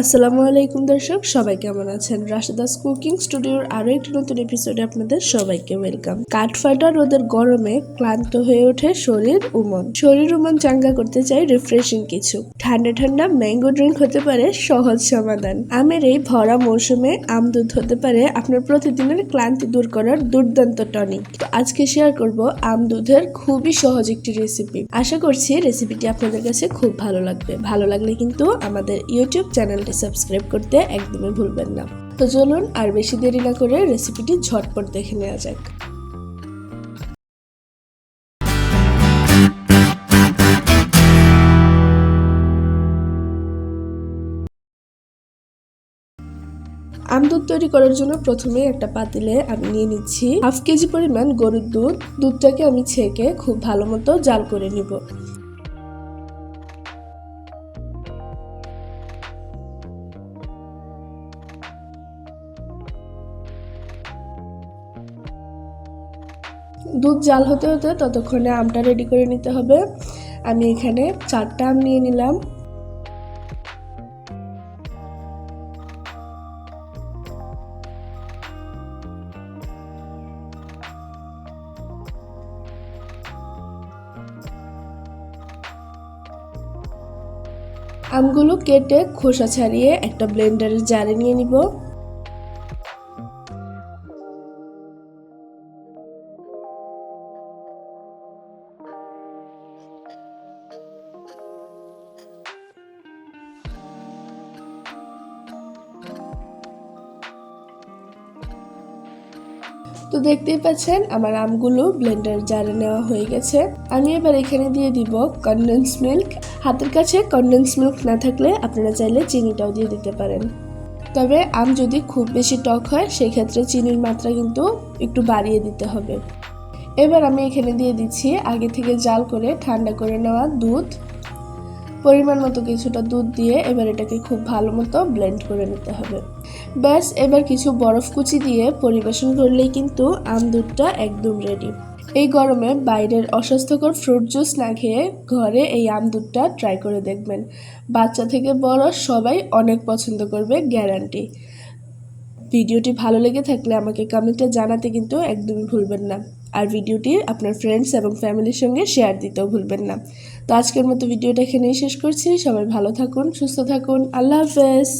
আসসালামু আলাইকুম দর্শক, সবাই কেমন আছেন? রাশেদাস কুকিং স্টুডিওর আরও একটি নতুন এপিসোডে আপনাদের সবাইকে ওয়েলকাম কাঠফাটা রোদের গরমে ক্লান্ত হয়ে ওঠে শরীর উমন শরীর উমন চাঙ্গা করতে চাই রিফ্রেশিং কিছু। ঠান্ডা ঠান্ডা ম্যাঙ্গো ড্রিঙ্ক হতে পারে সহজ সমাধান। আমের এই ভরা মৌসুমে আম দুধ হতে পারে আপনার প্রতিদিনের ক্লান্তি দূর করার দুর্দান্ত টনিক তো আজকে শেয়ার করব আম দুধের খুবই সহজ একটি রেসিপি আশা করছি রেসিপিটি আপনাদের কাছে খুব ভালো লাগবে। ভালো লাগলে কিন্তু আমাদের ইউটিউব চ্যানেলটি সাবস্ক্রাইব করতে একদমই ভুলবেন না। তো চলুন আর বেশি দেরি না করে রেসিপিটি ঝটপট দেখে নেওয়া যাক। আম দুধ তৈরি করার জন্য প্রথমে একটা পাতিলে আমি নিয়ে নিচ্ছি। হাফ কেজি পরিমাণ গরুর দুধ। দুধটাকে আমি ছেঁকে খুব ভালো মতো জাল করে নিব। দুধ জাল হতে হতে ততক্ষণে আমটা রেডি করে নিতে হবে। আমি এখানে চারটা আম নিয়ে নিলাম। আমগুলো কেটে খোসা ছাড়িয়ে একটা ব্লেন্ডারের জারে নিয়ে নিব। তো দেখতেই পাচ্ছেন, আমার আমগুলো ব্লেন্ডার জারে নেওয়া হয়ে গেছে। আমি এবার এখানে দিয়ে দিব কনডেন্স মিল্ক হাতের কাছে কনডেন্স মিল্ক না থাকলে আপনারা চাইলে চিনিটাও দিয়ে দিতে পারেন। তবে আম যদি খুব বেশি টক হয় সেই ক্ষেত্রে চিনির মাত্রা কিন্তু একটু বাড়িয়ে দিতে হবে। এবার আমি এখানে দিয়ে দিচ্ছি আগে থেকে জাল করে ঠান্ডা করে নেওয়া দুধ। পরিমাণ মতো কিছুটা দুধ দিয়ে এবার এটাকে খুব ভালো মতো ব্লেন্ড করে নিতে হবে। ব্যাস, এবার কিছু বরফ কুচি দিয়ে পরিবেশন করলেই কিন্তু আম দুধটা একদম রেডি এই গরমে বাইরের অস্বাস্থ্যকর ফ্রুট জুস না খেয়ে ঘরে এই আম দুধটা ট্রাই করে দেখবেন। বাচ্চা থেকে বড় সবাই অনেক পছন্দ করবে গ্যারান্টি ভিডিওটি ভালো লেগে থাকলে আমাকে কমেন্টে জানাতে কিন্তু একদমই ভুলবেন না। আর ভিডিওটি আপনার ফ্রেন্ডস এবং ফ্যামিলির সঙ্গে শেয়ার দিতেও ভুলবেন না। তো আজকের মতো ভিডিওটা এখানেই শেষ করছি। সবাই ভালো থাকুন, সুস্থ থাকুন। আল্লাহ হাফেজ।